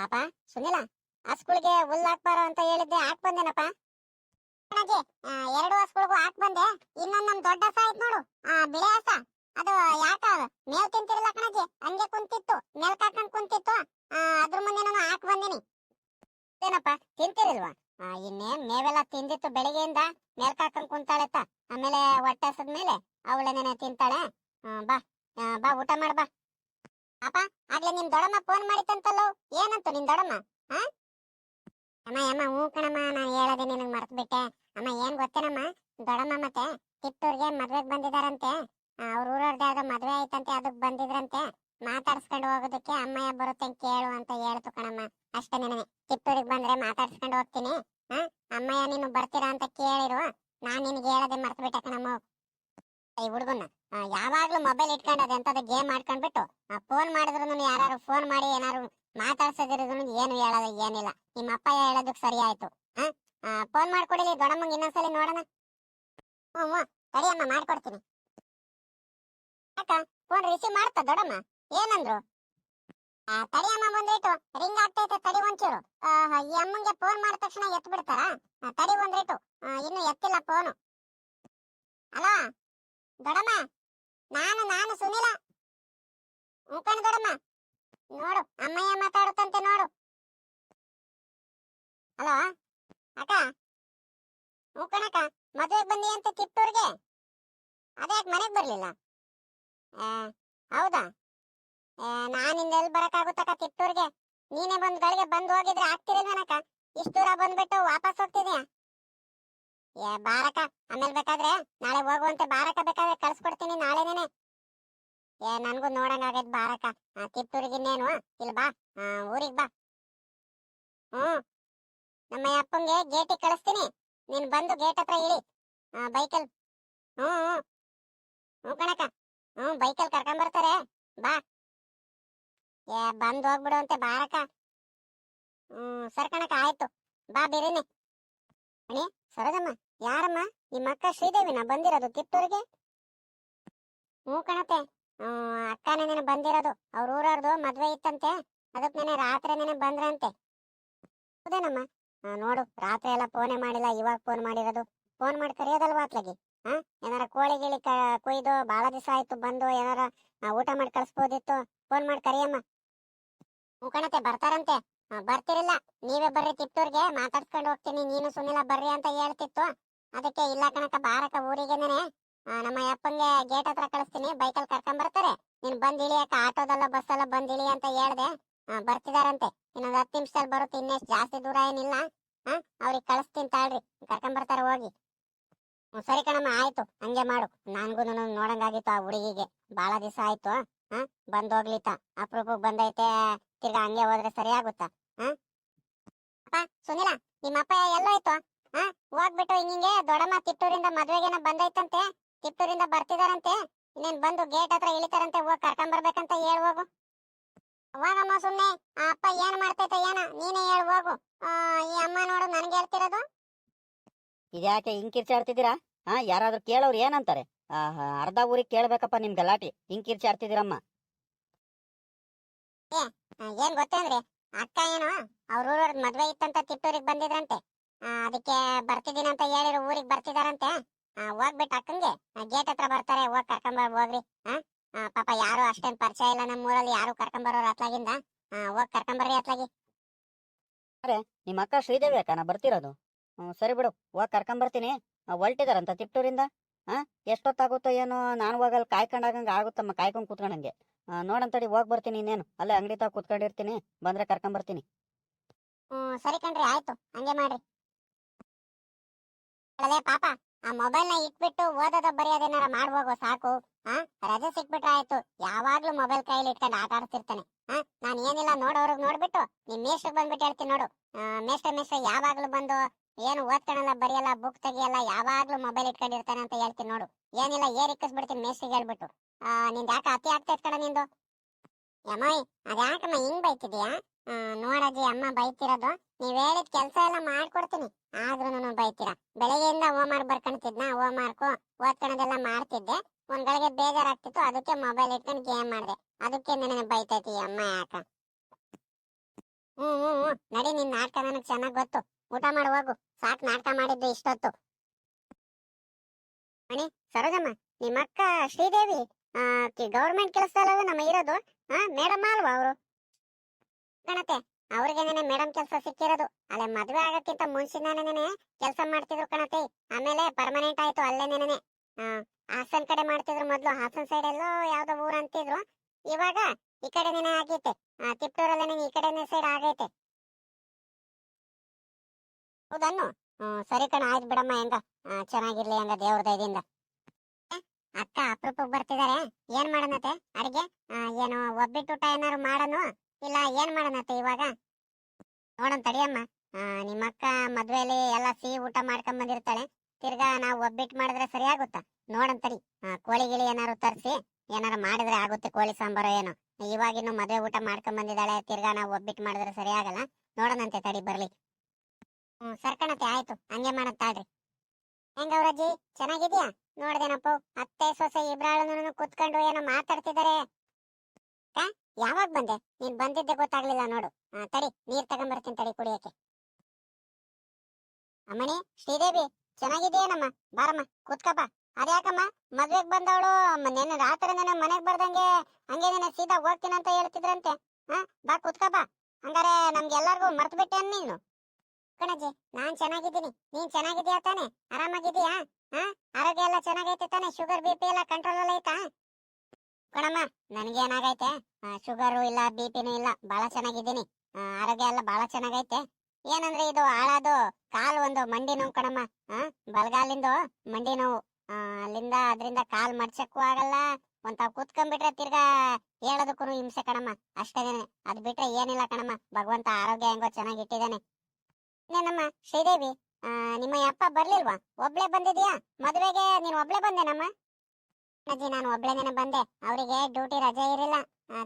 ಪಾಪ ಸುನಿಲ ಸ್ಕೂಲ್ಗೆ ಹುಲ್ ಹಾಕ್ಬಾರೋ ಅಂತ ಹೇಳಿದ್ದೆ ಹಾಕ್ ಬಂದೇನಪ್ಪ. ಆ, ಎರಡು ಹಸ್ಗಳಿಗೂ ಹಾಕ್ ಬಂದೆ. ಇನ್ನೊಂದ್ ನಮ್ ದೊಡ್ಡ ಹಸ ಆಯ್ತು ನೋಡು. ಆ ಬಿಳಿ ಹಸ ಅದು ಯಾಕ ಮೇಲ್ ತಿಂತಿರಲ್ಲ ಕಣಜಿ. ಹಂಗೆ ಕುಂತಿತ್ತು. ಮೇಲ್ ಹಾಕೊಂಡ್ ಕುಂತಿತ್ತು. ಅದ್ರ ಮುಂದೆ ನಾನು ಹಾಕ್ ಬಂದಿನಿ. ಏನಪ್ಪ ತಿಂತಿರಲ್ವಾ? ಇನ್ನೇನ್ ಮೇವೆಲ್ಲ ತಿಂದಿತ್ತು ಬೆಳಿಗ್ಗೆಯಿಂದ. ಮೇಲ್ಕ್ ಹಾಕೊಂಡ್ ಕುಂತಾಳೆತ್ತ ಆಮೇಲೆ ಹೊಟ್ಟೆ ಹಸದ್ಮೇಲೆ ಅವಳೇನೇನೆ ತಿಂತಾಳೆ. ಬಾ ಬಾ ಊಟ ಮಾಡ್ ಬಾ ಪಾಪ ಆಗ್ಲೇ ನಿಮ್ ದೊಡಮ್ಮ ಫೋನ್ ಮಾಡಿತ್ತಂತಲ್ಲೋ ಏನಂತ ನಿನ್ ದೊಡಮ್ಮ ಹಾ? ಅಮ್ಮ ಅಮ್ಮ, ಹ್ಞೂ ಕಣಮ್ಮ, ನಾನು ಹೇಳದೆ ನಿನಗೆ ಮರ್ತು ಬಿಟ್ಟೆ ಅಮ್ಮ, ಏನ್ ಗೊತ್ತೇನಮ್ಮ? ದೊಡಮ್ಮ ಮತ್ತೆ ಕಿತ್ತೂರ್ಗೆ ಮದ್ವೆಗ್ ಬಂದಿದಾರಂತೆ. ಅವ್ರ ಊರವ್ರದ್ದು ಯಾವ್ದೋ ಮದ್ವೆ ಆಯ್ತಂತೆ, ಅದಕ್ ಬಂದಿದ್ರಂತೆ. ಮಾತಾಡ್ಸ್ಕೊಂಡು ಹೋಗೋದಕ್ಕೆ ಅಮ್ಮಯ್ಯ ಬರುತ್ತೆ ಕೇಳು ಅಂತ ಹೇಳ್ತು ಕಣಮ್ಮ. ಅಷ್ಟೇ ನೆನೆ ಕಿತ್ತೂರಿಗೆ ಬಂದ್ರೆ ಮಾತಾಡ್ಸ್ಕೊಂಡು ಹೋಗ್ತೀನಿ. ಹಾ? ಅಮ್ಮಯ್ಯ, ನೀನು ಬರ್ತೀರಾ ಅಂತ ಕೇಳಿರು. ನಾನು ನಿನ್ಗೆ ಹೇಳದೆ ಮರ್ತು ಬಿಟ್ಟೆ ಕಣಮ್ಮ. ಈ ಹುಡುಗನ್ನ. ಯಾವಾಗ್ಲೂ ಮೊಬೈಲ್ ಇಟ್ಕೊಂಡು ಅದೆಂತದ ಗೇಮ್ ಆಡ್ಕೊಂಡ್ಬಿಟ್ಟು ಫೋನ್ ಮಾಡಿದ್ರು ಯಾರು ಫೋನ್ ಮಾಡಿ ಏನಾದ್ರು ಮಾತಾಡ್ಸಿದ್ರು ಏನು ಹೇಳೋದು ಏನಿಲ್ಲ. ನಿಮ್ಮ ಅಪ್ಪ ಹೇಳೋದಕ್ ಸರಿ ಆಯ್ತು. ಫೋನ್ ಮಾಡ್ಕೊಡಿಲಿ ದೊಡ್ಡಮ್ಮಂಗ್ ಇನ್ನೊಂದ್ಸಲಿ ನೋಡೋಣ. ಹ್ಞೂ ಹ್ಞೂ ಸರಿಯಮ್ಮ ಮಾಡ್ಕೊಡ್ತೀನಿ. ಫೋನ್ ರಿಸೀವ್ ಮಾಡ್ತಾ ದೊಡ್ಡಮ್ಮ? ಏನಂದ್ರು? ಆ, ತಡಿಯಮ್ಮ ಬಂದಿಟ್ಟು ರಿಂಗ್ ಆಗ್ತೈತೆ ತಡಿ ಒಂಚೂರು. ಈ ಅಮ್ಮಂಗೆ ಫೋನ್ ಮಾಡಿದ ತಕ್ಷಣ ಎತ್ ಬಿಡ್ತಾರ ತಡಿ ಒಂದ್ರಿಟ್ಟು ಆ, ಇನ್ನು ಎತ್ತಿಲ್ಲ ಫೋನು ಹಲೋ ದೊಡಮ್ಮ ನಾನು ನಾನು ಸುನಿಲ. ಮುಖಂಡ ದೊಡಮ್ಮ ನೋಡು, ಅಮ್ಮಯ್ಯ ಮಾತಾಡುತ್ತಂತೆ ನೋಡು. ಹಲೋ, ಅಕ್ಕ. ಮುಖಣಕ್ಕ ಮದುವೆಗೆ ಬಂದಿ ಅಂತ ಕಿತ್ತೂರ್ಗೆ? ಅದ್ಯಾಕೆ ಮನೆಗೆ ಬರ್ಲಿಲ್ಲ? ಹೌದಾ? ನಾನಿಂದ ಎಲ್ಲಿ ಬರಕ್ಕಾಗುತ್ತಕ್ಕ ಕಿತ್ತೂರ್ಗೆ? ನೀನೇ ಬಂದ್ ಗಳಿಗೆ ಬಂದು ಹೋಗಿದ್ರೆ ಆಗ್ತಿರಲ್ವೇನಕ್ಕ ಇಷ್ಟು ದೂರ ಬಂದ್ಬಿಟ್ಟು ವಾಪಸ್ ಹೋಗ್ತಿದ್ಯಾ? ಬಾರಕ ಆಮೇಲೆ ಬೇಕಾದ್ರೆ ನಾಳೆ ಹೋಗುವಂತೆ ಬಾರಕ ಬೇಕಾದ್ರೆ ಕಳ್ಸ್ಕೊಡ್ತೀನಿ ನಾಳೆನೇನೆ ಏ, ನನ್ಗೂ ನೋಡಂಗ್ ಆಗೈತ್ ಬಾರಕ ಇನ್ನೇನು? ಇಲ್ಲಿ ಬಾ. ಊರಿಗೆ ಬಾ. ಹ್ಮ್ ನಮ್ಮ ಅಪ್ಪಂಗೆ ಗೇಟಿಗೆ ಕಳಿಸ್ತೀನಿ. ನೀನ್ ಬಂದು ಗೇಟ್ ಹತ್ರ ಇಳಿ. ಬೈಕಲ್. ಹ್ಮ್ ಹ್ಮ್ ಹ್ಞೂ ಕಣಕ ಹ್ಮ್ ಬೈಕಲ್ ಕರ್ಕೊಂಬರ್ತಾರೆ. ಬಾ. ಏ, ಬಂದು ಹೋಗ್ಬಿಡು ಅಂತೆ ಬಾರಕ ಹ್ಮ್ ಸರ್ ಕಣಕ ಆಯ್ತು. ಬಾ, ಬಿರಿನಿ. ಅಣಿ ಸರೋಜಮ್ಮ ಯಾರಮ್ಮ? ನಿಮ್ಮ ಅಕ್ಕ ಶ್ರೀದೇವಿನ ಬಂದಿರೋದು ತಿಪ್ಪೂರಿಗೆ ಹ್ಞೂ ಕಣತೆ. ಅಕ್ಕ ನೆನೆ ಬಂದಿರೋದು. ಅವ್ರ ಊರವ್ರದು ಮದ್ವೆ ಇತ್ತಂತೆ. ಅದಕ್ಕೆ ನೆನೆ ರಾತ್ರಿ ನೆನೆ ಬಂದ್ರಂತೆ. ಹೌದೇನಮ್ಮ? ನೋಡು ರಾತ್ರಿ ಎಲ್ಲ ಫೋನೇ ಮಾಡಿಲ್ಲ ಇವಾಗ ಫೋನ್ ಮಾಡಿರೋದು. ಫೋನ್ ಮಾಡಿ ಕರೆಯೋದಲ್ವಾ ಅತ್ಲಾಗಿ ಹಾ ಏನಾರ ಕೋಳಿ ಗಿಳಿ ಕೊಯ್ದು ಭಾಳ ದಿವಸ ಆಯ್ತು ಬಂದು ಏನಾರ ಊಟ ಮಾಡಿ ಕಳಿಸ್ಬೋದಿತ್ತು. ಫೋನ್ ಮಾಡಿ ಕರಿಯಮ್ಮ. ಮುಖಣತೆ ಬರ್ತಾರಂತೆ. ಆ, ಬರ್ತಿರಿಲ್ಲ. ನೀವೇ ಬರ್ರಿ ಕಿತ್ತೂರ್ಗೆ ಮಾತಾಡ್ಸ್ಕೊಂಡು ಹೋಗ್ತೀನಿ. ನೀನು ಸುನಿಲ ಬರ್ರಿ ಅಂತ ಹೇಳ್ತಿತ್ತು. ಅದಕ್ಕೆ ಇಲ್ಲ ಕಣಕ ಬಾರಕ ಊರಿಗೆನೇ ನಮ್ಮ ಅಪ್ಪಂಗೆ ಗೇಟ್ ಹತ್ರ ಕಳಿಸ್ತೀನಿ. ಬೈಕಲ್ಲಿ ಕರ್ಕೊಂಡ್ ಬರ್ತಾರೆ ನೀನ್ ಬಂದ್ ಇಳಿಯಕ ಆಟೋದಲ್ಲ, ಬಸ್ಸಲ್ಲ ಬಂದ್ ಇಳಿ ಅಂತ ಹೇಳ್ದೆ. ಬರ್ತಿದಾರಂತೆ. ಇನ್ನೊಂದ್ ಹತ್ತು ನಿಮಿಷದಲ್ಲಿ ಬರುತ್ತೆ. ಇನ್ನೆಷ್ಟು ಜಾಸ್ತಿ ದೂರ ಏನಿಲ್ಲ. ಹಾ, ಅವ್ರಿಗೆ ಕಳಿಸ್ತೀನಿ ತಾಳ್ರಿ. ಕರ್ಕೊಂಡ್ ಬರ್ತಾರೆ ಹೋಗಿ ಸರಿ ಕಣಮ್ಮ, ಆಯ್ತು. ಹಂಗೆ ಮಾಡು. ನನ್ಗೂ ನೋಡಂಗಾಗಿತ್ತು ಆ ಹುಡುಗಿಗೆ. ಬಾಳ ದಿವಸ ಆಯ್ತು. ಹಾ, ಬಂದ್ ಹೋಗ್ಲಿತ್ತ ಅಪ್ರೂಪಕ್ ಬಂದೈತೆ. ತಿರ್ಗಾ ಹಂಗೆ ಹೋದ್ರೆ ಸರಿ ಆಗುತ್ತಾ? ಅಪ್ಪ ಸುನಿಲ ನಿಮ್ಮಪ್ಪ ಎಲ್ಲೋಯ್ತು ಹಾ ಹೋಗ್ಬಿಟ್ಟು ಹಿಂಗೆ ದೊಡ್ಡಮ್ಮ ತಿಟ್ಟೂರಿಂದ ಮದ್ವೆಗೇನ ಬಂದೈತಂತೆ? ತಿಟ್ಟೂರಿಂದ ಬರ್ತಿದಾರಂತೆ? ಇನ್ನೇನ್ ಬಂದು ಗೇಟ್ ಹತ್ರ ಇಳಿತಾರಂತೆ? ಹೋಗ್ ಕರ್ಕೊಂಡ್ ಬರ್ಬೇಕಂತ ಹೇಳ್ ಹೋಗು. ಹೋಗಮ್ಮ ಸುಮ್ನೆ. ಆ ಅಪ್ಪ ಏನ್ ಮಾಡ್ತೈತೆ ಏನ? ನೀನೇ ಹೇಳ್ ಹೋಗು. ಆ, ಈ ಅಮ್ಮ ನೋಡು ನನ್ಗೆ ಹೇಳ್ತಿರೋದು. ಇದ್ಯಾಕೆ ಹಿಂಗ್ ಕಿರ್ಚಾಡ್ತಿದ್ದೀರಾ ಹಾ ಯಾರಾದ್ರೂ ಕೇಳೋರು ಏನಂತಾರೆ? ಆಹಾ ಅರ್ಧ ಊರಿಗೆ ಕೇಳ್ಬೇಕಪ್ಪ ನಿಮ್ ಗಲಾಟಿ. ಹಿಂಗ್ ಕಿರ್ಚಾಡ್ತಿದ್ದೀರಮ್ಮ ಏನ್ ಗೊತ್ತೇನ್ರಿ? ಅಕ್ಕ ಏನು? ಅವ್ರ ಊರವ್ರ ಮದ್ವೆ ಇತ್ತಂತ ತಿಟ್ಟೂರಿಗೆ ಬಂದಿದ್ರಂತೆ. ಅದಕ್ಕೆ ಬರ್ತಿದ್ದೀನಿ ಅಂತ ಹೇಳಿರು, ಊರಿಗೆ ಬರ್ತಿದಾರಂತೆ. ಹೋಗ್ಬಿಟ್ಟು ಅಕ್ಕಂಗೆ. ಗೇಟ್ ಹತ್ರ ಬರ್ತಾರೆ, ಹೋಗ್ ಕರ್ಕೊಂಬ ಹೋಗ್ರಿ. ಪಾಪ ಯಾರು ಅಷ್ಟೇನ್ ಪರಿಚಯ ಇಲ್ಲ ನಮ್ಮ ಊರಲ್ಲಿ, ಯಾರು ಕರ್ಕೊಂಬರೋರು ಅತ್ಲಾಗಿಂದ. ಹೋಗ್ ಕರ್ಕೊಂಬರ್ರಿ ಅತ್ಲಾಗಿ. ನಿಮ್ಮ ಅಕ್ಕ ಶ್ರೀದೇವಿ ಅಕ್ಕನ ಬರ್ತಿರೋದು. ಸರಿ ಬಿಡು, ಹೋಗ್ ಕರ್ಕೊಂಬರ್ತೀನಿ ಹೊಲ್ಟಿದಾರಂತ ತಿಟ್ಟೂರಿಂದ. ಹಾ ಎಷ್ಟೊತ್ತಾಗುತ್ತೋ ಏನೋ, ನಾನು ಹೋಗಲ್ ಕಾಯ್ಕೊಂಡಾಗಂಗೆ ಆಗುತ್ತಮ್ಮ, ಕಾಯ್ಕೊಂಡ್ ಕೂತ್ಕೊಂಡಂಗೆ ನೋಡಂತಡಿ ಹೋಗ್ ಬರ್ತೀನಿ ಇನ್ನೇನು. ಅಲ್ಲೇ ಅಂಗಡಿ ತಾ ಕುತ್ಕೊಂಡಿರ್ತೀನಿ ಬಂದ್ರೆ ಕರ್ಕೊಂಬರ್ತೀನಿ ಹ್ಮ್ ಸರಿ ಕಣ್ರಿ ಆಯ್ತು. ಹಂಗೆ ಮಾಡ್ರಿ. ಪಾಪ ಆ ಮೊಬೈಲ್ನ ಇಟ್ಬಿಟ್ಟು ಓದೋದ ಬರೆಯೋದೇನಾರ ಮಾಡ್ಬೋಗೋ ಸಾಕು. ಹಾ ರಜೆ ಸಿಕ್ಬಿಟ್ರೆ ಆಯ್ತು. ಯಾವಾಗ್ಲೂ ಮೊಬೈಲ್ ಕೈಲಿ ಇಟ್ಕೊಂಡು ಆಟ ಆಡ್ತಿರ್ತಾನೆ. ಹಾ ನಾನ್ ಏನಿಲ್ಲ ನೋಡೋರ್ಗ್ ನೋಡ್ಬಿಟ್ಟು ನಿಮ್ ಮೇಷ್ಟ್ರಿಗೆ ಬಂದ್ಬಿಟ್ಟು ಹೇಳ್ತೀನಿ ನೋಡು. ಆ, ಮೇಷ್ಟ್ರ ಮೇಷ್ಟ್ರ ಯಾವಾಗ್ಲೂ ಬಂದು ಏನು ಓದ್ಕೊಳಲ್ಲ ಬರೆಯಲ್ಲ ಬುಕ್ ತೆಗಿಯಲ್ಲ ಯಾವಾಗ್ಲೂ ಮೊಬೈಲ್ ಇಟ್ಕೊಂಡಿರ್ತಾನೆ ಅಂತ ಹೇಳ್ತೀನಿ ನೋಡು. ಏನಿಲ್ಲ ಏರ್ ಇಕ್ಕಿಸ್ಬಿಡ್ತೀನಿ ಮೇಷ್ಟ್ರಿಗೆ ಹೇಳ್ಬಿಟ್ಟು. ಆ ನಿಂದ ಯಾಕೆ ಅತಿ ಆಗ್ತೈತೆ ಕಣ ನಿಂದು? ಯಮಾಯ್ ಅದ್ಯಾಕಮ್ಮ ಹಿಂಗ್ ಬೈತಿದ್ಯಾ ನೋಡಿ ನೋಡಜ್ಜಿ, ಅಮ್ಮ ಬೈತಿರೋದು, ನೀವ್ ಹೇಳಿದ ಕೆಲ್ಸ ಎಲ್ಲ ಮಾಡ್ಕೊಡ್ತೀನಿ. ಆದ್ರೂನು ಬೈತೀರಾ? ಬೆಳಗ್ಗೆಯಿಂದ ಹೋಮ್ವರ್ಕ್ ಬರ್ಕೊಂತಿದ್ನ, ಹೋಮ್ವರ್ಕ್ ಓದ್ಕೊಳೋದೆಲ್ಲ ಮಾಡ್ತಿದ್ದೆ. ಒಂದ್ ಗಳಿಗೆ ಬೇಜಾರಾಗ್ತಿತ್ತು, ಅದಕ್ಕೆ ಮೊಬೈಲ್ ಇಟ್ಕೊಂಡು ಗೇಮ್ ಮಾಡ್ದೆ ಅದಕ್ಕೆ ನನಗೆ ಬೈತೈತಿ, ಅಮ್ಮ ಯಾಕ? ಹ್ಮ್ ಹ್ಮ್ ಹ್ಮ್. ನಡಿ, ನಿನ್ ನಾಟಕ ನನಗ್ ಚೆನ್ನಾಗ್ ಗೊತ್ತು. ಊಟ ಮಾಡಿ, ಹೋಗು. ಸಾಕ್ ನಾಟಕ ಮಾಡಿದ್ದು ಇಷ್ಟೊತ್ತು. ಮಣಿ, ಸರೋಜಮ್ಮ, ನಿಮ್ಮಕ್ಕ ಶ್ರೀದೇವಿ ಗೌರ್ಮೆಂಟ್ ಕೆಲಸದಲ್ಲ ನಮ್ಮ ಇರೋದು. ಹಾ ಮೇಡಮ್ ಅಲ್ವಾ ಅವರು? ಗಣತೆ ನೆನೆ ಮೇಡಮ್ ಕೆಲಸ ಸಿಕ್ಕಿರೋದು. ಅಲ್ಲೇ ಮದ್ವೆ ಆಗಕ್ಕಿಂತ ಮುಂಚಿನಾನೇನೆ ಕೆಲಸ ಮಾಡ್ತಿದ್ರು ಕಣತೆ. ಆಮೇಲೆ ಪರ್ಮನೆಂಟ್ ಆಯ್ತು ಅಲ್ಲೇನೇನೆ ಆ, ಹಾಸನ್ ಕಡೆ ಮಾಡ್ತಿದ್ರು ಮೊದ್ಲು. ಹಾಸನ್ ಸೈಡ್ ಎಲ್ಲೋ ಯಾವ್ದೋ ಊರ್ ಅಂತಿದ್ರು. ಇವಾಗ ಈ ಕಡೆನೇ ಆಗೈತೆ. ಆ ತಿಪ್ಟೂರಲ್ಲೇನೆ ಈ ಕಡೆನೇ ಸೈಡ್ ಆಗೈತೆ. ಹೌದನ್ನು? ಸರಿ ಕಣ, ಆಯ್ತು ಬಿಡಮ್ಮ ಹೆಂಗ? ಚೆನ್ನಾಗಿರ್ಲಿ ಹಂಗ ದೇವ್ರ ದಯದಿಂದ ಅಕ್ಕ ಅಪರೂಪಕ್ಕೆ ಬರ್ತಿದಾರೆ. ಏನ್ ಮಾಡೋಣತೆ ಅಡಿಗೆ? ಏನು ಒಬ್ಬಿಟ್ಟು ಊಟ ಏನಾರು ಮಾಡೋನು? ಇಲ್ಲ ಏನ್ ಮಾಡೋಣತೆ ಇವಾಗ? ನೋಡೋಣ ತಡಿಯಮ್ಮ ನಿಮ್ಮ ಅಕ್ಕ ಮದ್ವೆಲಿ ಎಲ್ಲ ಸಿಹಿ ಊಟ ಮಾಡ್ಕೊಂಡ್ ಬಂದಿರ್ತಾಳೆ. ತಿರ್ಗಾ ನಾವು ಒಬ್ಬಿಟ್ಟು ಮಾಡಿದ್ರೆ ಸರಿ ಆಗುತ್ತಾ ನೋಡೋಣ ತಡಿ ಕೋಳಿ ಗಿಳಿ ಏನಾರು ತರಿಸಿ, ಏನಾರು ಮಾಡಿದ್ರೆ ಆಗುತ್ತೆ ಕೋಳಿ ಸಾಂಬಾರು ಏನು. ಇವಾಗಿನ್ನು ಮದ್ವೆ ಊಟ ಮಾಡ್ಕೊಂಡ್ ಬಂದಿದ್ದಾಳೆ, ತಿರ್ಗಾ ನಾವು ಒಬ್ಬಿಟ್ಟು ಮಾಡಿದ್ರೆ ಸರಿ ಆಗಲ್ಲ ನೋಡೋಣಂತೆ ತಡಿ ಬರ್ಲಿ. ಹ್ಮ್ ಸರ್ಕಣತೆ ಆಯ್ತು. ಹಂಗೆ ಮಾಡತ್ತಾಳ್ರಿ ಹೆಂಗ ಅವ್ರಜ್ಜಿ? ಚೆನ್ನಾಗಿದ್ಯಾ? ನೋಡ್ದೇನಪ್ಪ. ಅತ್ತೆ, ಸೊಸೆ ಇಬ್ರಾಳು ಕುತ್ಕೊಂಡು ಏನೋ ಮಾತಾಡ್ತಿದ್ದಾರೆ ಯಾವಾಗ ಬಂದೆ? ನೀನ್ ಬಂದಿದ್ದೆ ಗೊತ್ತಾಗ್ಲಿಲ್ಲ ನೋಡು. ತಡಿ, ನೀರ್ ತಗೊಂಬರ್ತೀನಿ ತಡಿ ಕುಡಿಯಕ್ಕೆ. ಅಮ್ಮಣಿ, ಶ್ರೀದೇವಿ ಚೆನ್ನಾಗಿದೆಯೇನಮ್ಮ ಬಾರಮ್ಮ, ಕೂತ್ಕಪ್ಪ. ಅದ್ಯಾಕಮ್ಮ? ಮದ್ವೆಗ್ ಬಂದವಳು ನೆನ್ನೆ ರಾತ್ರಿ ನನ್ನ ಮನೆಗ್ ಬರ್ದಂಗೆ ಹಂಗೆ ನೀನು ಸೀದಾ ಹೋಗ್ತೀನಿ ಅಂತ ಹೇಳ್ತಿದ್ರಂತೆ. ಹಾ? ಬಾ, ಕೂತ್ಕಪ್ಪ. ಹಂಗಾರೆ ನಮ್ಗೆಲ್ಲರಿಗೂ ಮರ್ತ್ ಬಿಟ್ಟೆ ನೀನು? ಕಣಜ್ಜಿ, ನಾನ್ ಚೆನ್ನಾಗಿದ್ದೀನಿ. ನೀನ್ ಚೆನ್ನಾಗಿದ್ಯಾ ತಾನೆ? ಆರಾಮಾಗಿದ್ಯಾ ಹಾ? ಆರೋಗ್ಯ ಎಲ್ಲ ಚೆನ್ನಾಗೈತೆ ತಾನೆ? ಶುಗರ್, ಬಿ ಪಿ ಎಲ್ಲ ಕಂಟ್ರೋಲ್ ಅಲ್ಲಿ ಐತಾ? ಕಣಮ್ಮ ನನಗೇನಾಗೈತೆ ಶುಗರು ಇಲ್ಲ, ಬಿ ಪಿನೂ ಇಲ್ಲ ಬಹಳ ಚೆನ್ನಾಗಿದ್ದೀನಿ. ಆರೋಗ್ಯ ಎಲ್ಲ ಬಹಳ ಚೆನ್ನಾಗೈತೆ. ಏನಂದ್ರೆ ಇದು ಹಾಳಾದು, ಕಾಲ್ ಒಂದು ಮಂಡಿ ನೋವು ಕಣಮ್ಮ, ಆ? ಬಲಗಾಲಿಂದು ಮಂಡಿ ನೋವು. ಅಲ್ಲಿಂದ ಅದರಿಂದ ಕಾಲ್ ಮಡ್ಸಕ್ಕೂ ಆಗಲ್ಲ ಒಂದ್ ಕೂತ್ಕೊಂಡ್ಬಿಟ್ರೆ ತಿರ್ಗಾ ಹೇಳೋದಕ್ಕೂ ಹಿಂಸೆ ಕಣಮ್ಮ. ಅಷ್ಟೇನೆ ಅದ್ ಬಿಟ್ರೆ ಏನಿಲ್ಲ ಕಣಮ್ಮ. ಭಗವಂತ ಆರೋಗ್ಯ ಹೆಂಗೋ ಚೆನ್ನಾಗಿ ಇನ್ನೇನಮ್ಮ ಶ್ರೀದೇವಿ ನಿಮ್ಮ ಅಪ್ಪ ಬರ್ಲಿಲ್ವಾ? ಒಬ್ಳೆ ಬಂದಿದ್ಯಾ? ಮದುವೆಗೆ ನೀನ್ ಒಬ್ಳೆ ಬಂದೇನಮ್ಮ ಅಜ್ಜಿ, ನಾನು ಒಬ್ಳೆನೇ ಬಂದೆ. ಅವರಿಗೆ ಡ್ಯೂಟಿ ರಜೆ ಇರಲಿಲ್ಲ.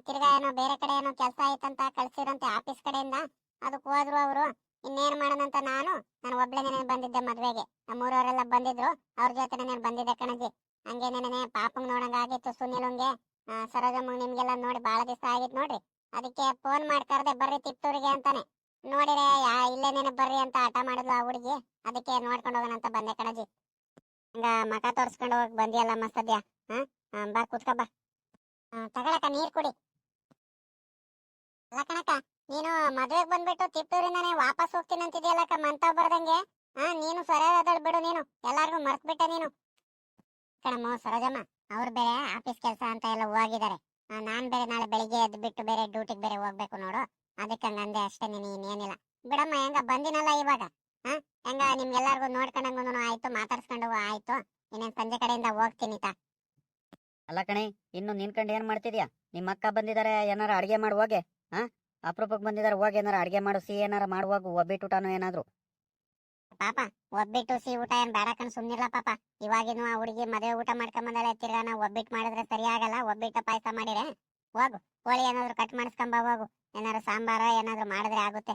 ತಿರ್ಗಾ ಏನೋ ಬೇರೆ ಕಡೆ ಏನೋ ಕೆಲಸ ಆಯ್ತಂತ ಕಳ್ಸಿರಂತೆ ಆಫೀಸ್ ಕಡೆಯಿಂದ. ಅದಕ್ಕೆ ಹೋದ್ರು ಅವರು. ಇನ್ನೇನ್ ಮಾಡೋಣಂತ ನಾನು? ನಾನು ಒಬ್ಳೆನೇ ಬಂದಿದ್ದೆ ಮದ್ವೆಗೆ. ನಮ್ಮೂರವರೆಲ್ಲ ಬಂದಿದ್ರು. ಅವ್ರ ಜೊತೆ ನಾನು ಬಂದಿದ್ದೆ ಕಣಜ್ಜಿ? ನೆನೆ ಪಾಪಂಗ್ ನೋಡಂಗ ಆಗಿತ್ತು ಸರೋಜಮ್ಮ ನಿಮ್ಗೆಲ್ಲ ನೋಡಿ ಬಹಳ ದಿವಸ ಆಗಿತ್ತು ನೋಡ್ರಿ. ಅದಕ್ಕೆ ಫೋನ್ ಮಾಡ್ಕರ್ದೆ ಬರ್ರಿ ತಿಪ್ಪೂರಿಗೆ ಅಂತಾನೆ. ನೋಡಿರೆ ಇಲ್ಲೇನೇನೆ ಬರ್ರಿ ಅಂತ ಆಟ ಮಾಡಿದ್ಲು ಆ ಹುಡುಗಿ. ಅದಕ್ಕೆ ನೋಡ್ಕೊಂಡು ಹೋಗೋಣ ಅಂತ ಬಂದೆ ಕಣಜಿ. ಹಂಗ ಮಕ ತೋರ್ಸ್ಕೊಂಡು ಹೋಗಿ ಬಂದಿಯಲ್ಲಮ್ಮ ಸದ್ಯ. ಹಾ? ಬಾ, ಕುತ್ಕ, ಬಾ. ತಗೊಳಕ ನೀರ್ ಕುಡಿ. ಅಲ್ಲ ಕಣಕ ನೀನು ಮದ್ವೆಗ್ ಬಂದ್ಬಿಟ್ಟು ತಿಪ್ಪೂರಿಂದಾನೆ ವಾಪಸ್ ಹೋಗ್ತೀನಿ ಅಂತಿದ್ಯಲ್ಲಕ್ಕ ಮಂತ ಬರ್ದಂಗೆ. ಹಾ, ನೀನು ಸರಿಯಾದಳು ಬಿಡು ನೀನು. ಎಲ್ಲಾರ್ಗು ಮರ್ತ್ಬಿಟ್ಟೆ ನೀನು. ಕಣಮ್ಮ, ಸರೋಜಮ್ಮ, ಅವ್ರು ಬೇರೆ ಆಫೀಸ್ ಕೆಲಸ ಅಂತ ಎಲ್ಲ ಹೋಗಿದ್ದಾರೆ ನಾನ್ ಬೇರೆ ನಾಳೆ ಬೆಳಿಗ್ಗೆ ಎದ್ದು ಬಿಟ್ಟು ಬೇರೆ ಡ್ಯೂಟಿಗೆ ಬೇರೆ ಹೋಗ್ಬೇಕು ನೋಡು. ಅದಕ್ಕೆ ನಂದೆ ಅಷ್ಟೇ ನೀನು ಇನ್ನೇನಿಲ್ಲ. ಬಿಡಮ್ಮ ಹೆಂಗ? ಬಂದಿನಲ್ಲ ಇವಾಗ? ಹಾ? ಹೆಂಗ? ನಿಮ್ಗೆಲ್ಲಾರ್ಗು ನೋಡ್ಕೊಂಡಂಗೂ ಆಯ್ತು ಮಾತಾಡ್ಸ್ಕೊಂಡು ಆಯ್ತು. ಇನ್ನೇನ್ ಸಂಜೆ ಕಡೆಯಿಂದ ಹೋಗ್ತೀನಿ ತಾ. ಅಲ್ಲ ಕಣೆ ಇನ್ನು ನಿನ್ಕಂಡು ಏನ್ ಮಾಡ್ತಿದ್ಯಾ? ನಿಮ್ಮ ಅಕ್ಕ ಬಂದಿದಾರೆ ಏನಾರ ಅಡ್ಗೆ ಮಾಡಿ ಹೋಗೆ ಹಾ? ಅಪರೂಪಕ್ಕೆ ಬಂದಿದ್ದಾರೆ ಹೋಗಿ ಏನಾರ ಅಡಿಗೆ ಮಾಡು ಸಿಹಿ ಏನಾರ ಮಾಡುವಾಗ ಒಬ್ಬಿಟ್ಟು ಊಟನು ಏನಾದ್ರು. ಪಾಪ ಒಬ್ಬಿಟ್ಟು ಸಿಹಿ ಊಟ ಏನ್ ಬೇಡ ಕಣ್ ಸುಮ್ನಿಲ್ಲ ಪಾಪ. ಇವಾಗಿನ ಆ ಹುಡುಗಿ ಮದುವೆ ಊಟ ಮಾಡ್ಕೊಂಡ್ ಬಂದಾಳೆ ತಿರ್ಗಾ ನಾವು ಒಬ್ಬಿಟ್ಟು ಮಾಡಿದ್ರೆ ಸರಿ ಆಗಲ್ಲ ಒಬ್ಬಿಟ್ಟು ಪಾಯಸ ಮಾಡಿರೆ ಹೋಗು ಕೋಳಿ ಏನಾದ್ರು ಕಟ್ ಮಾಡಿಸ್ಕೊಂಬ ಹೋಗು. ಏನಾದ್ರು ಸಾಂಬಾರ ಏನಾದ್ರು ಮಾಡಿದ್ರೆ ಆಗುತ್ತೆ.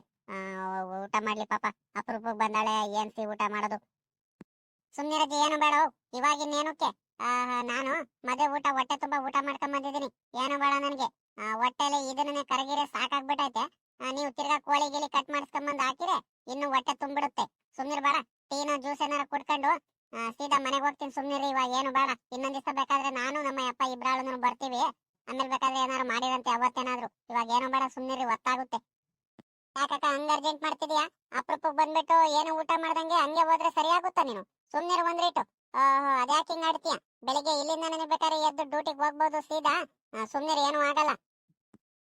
ಊಟ ಮಾಡ್ಲಿ ಪಾಪ. ಅಪರೂಪಕ್ಕೆ ಬಂದಾಳೆ ಏನ್ ಸಿ ಊಟ ಮಾಡೋದು. ಸುಮ್ನಿರಕ್ಕೆ ಏನು ಬೇಡ ಇವಾಗ ಆ, ನಾನು ಮದುವೆ ಊಟ ಹೊಟ್ಟೆ ತುಂಬಾ ಊಟ ಮಾಡ್ಕೊಂಡ್ ಬಂದಿದ್ದೀನಿ. ಏನು ಬೇಡ ನನ್ಗೆ. ಹೊಟ್ಟೆಲಿ ಇದನ್ನೇ ಕರಗಿರೆ ಸಾಕಾಗ್ಬಿಟ್ಟೈತೆ ನೀವು ತಿರ್ಗಾ ಕೋಳಿ ಗಿಳಿ ಕಟ್ ಮಾಡಿಸ್ಕೊಂಬಂದ್ ಹಾಕಿರೆ ಇನ್ನು ಹೊಟ್ಟೆ ತುಂಬಿಡುತ್ತೆ. ಸುಮ್ನಿರ್ ಬೇಡ ಟೀನ ಜ್ಯೂಸ್ ಏನಾರ ಕುಡ್ಕೊಂಡು ಸೀದಾ ಮನೆಗೆ ಹೋಗ್ತೀನಿ. ಸುಮ್ನಿರಿ ಇವಾಗ ಏನು ಬೇಡ. ಇನ್ನೊಂದ್ ದಿವಸ ಬೇಕಾದ್ರೆ ನಾನು ನಮ್ಮ ಅಪ್ಪ ಇಬ್ರಾಳು ಬರ್ತೀವಿ. ಆಮೇಲೆ ಬೇಕಾದ್ರೆ ಏನಾರು ಮಾಡಿರಂತೆ ಅವತ್ತೇನಾದ್ರು? ಇವಾಗ ಏನೋ ಬೇಡ ಸುಮ್ನಿರಿ ಒತ್ತಾಗುತ್ತೆ. ಯಾಕಕ್ಕ, ಹಂಗ ಅರ್ಜೆಂಟ್ ಮಾಡ್ತಿದ್ಯಾ? ಅಪ್ರೂಪಕ್ಕೆ ಬಂದ್ಬಿಟ್ಟು ಏನು ಊಟ ಮಾಡ್ದಂಗೆ ಹಂಗೆ ಹೋದ್ರೆ ಸರಿ ಆಗುತ್ತಾ ನೀನು? ಸುಮ್ಮನೆ ಒಂದ್ರೇಟು ಓಹೋ, ಅದ್ಯಾಕೆ ಹಿಂಗ್ ಆಡ್ತೀಯ? ಬೆಳಿಗ್ಗೆ ಇಲ್ಲಿಂದ ನನಗೆ ಬೇಕಾದ್ರೆ ಎದ್ದು ಡ್ಯೂಟಿಗೆ ಹೋಗ್ಬೋದು ಸೀದಾ? ಸುಮ್ಮನೆ ಏನು ಆಗಲ್ಲ.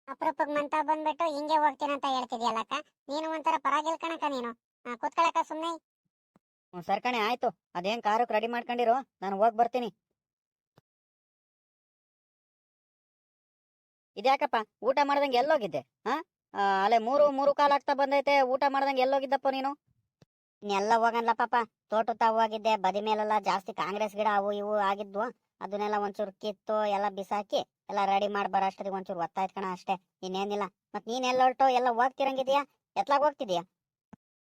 ಅಪ್ರೂಪಕ್ ಮಂತ ಬಂದ್ಬಿಟ್ಟು ಹಿಂಗೆ ಹೋಗ್ತೀನಿ ಅಂತ ಹೇಳ್ತಿದ್ಯಲ್ಲಕ್ಕ ನೀನು ಒಂಥರ ಪರವಾಗಿಲ್ ಕಣಕ್ಕ ನೀನು. ಕುತ್ಕೊಳಕ ಸುಮ್ಮನೆ ಸುಮ್ನೆ. ಹ್ಞೂ ಸರ್ ಕಣೆ, ಆಯ್ತು. ಅದೇನ್ ಕಾರಕ್ಕೆ ರೆಡಿ ಮಾಡ್ಕೊಂಡಿರೋ? ನಾನು ಹೋಗ್ ಬರ್ತೀನಿ. ಇದ್ಯಾಕಪ್ಪ? ಊಟ ಮಾಡ್ದಂಗೆ ಎಲ್ಲೋಗಿದ್ದೆ. ಹಾ? ಅಲ್ಲೇ ಮೂರು ಮೂರು ಕಾಲ ಆಗ್ತಾ ಬಂದೈತೆ. ಊಟ ಮಾಡ್ದಂಗೆ ಎಲ್ಲೋಗಿದ್ದಪ್ಪ ನೀನು? ಎಲ್ಲ ಹೋಗಲ್ಲ ಪಾಪ ತೋಟ ತಾವು ಹೋಗಿದ್ದೆ. ಬದಿ ಮೇಲೆಲ್ಲ ಜಾಸ್ತಿ ಕಾಂಗ್ರೆಸ್ ಗಿಡ ಅವು ಇವು ಆಗಿದ್ವು. ಅದನ್ನೆಲ್ಲ ಒಂಚೂರು ಕಿತ್ತು, ಎಲ್ಲ ಬಿಸಾಕಿ, ಎಲ್ಲ ರೆಡಿ ಮಾಡಿ ಬರೋ ಅಷ್ಟೊತ್ತಿಗೆ ಒಂಚೂರು ಒತ್ತಾಯ್ತು ಕಣ ಅಷ್ಟೇ. ಇನ್ನೇನಿಲ್ಲ. ಮತ್ ನೀನ್ ಎಲ್ಲ ಹೊರಟು? ಎಲ್ಲ ಹೋಗ್ತಿರಂಗಿದ್ಯಾ? ಎತ್ಲಾಗ ಹೋಗ್ತಿದ್ಯಾ?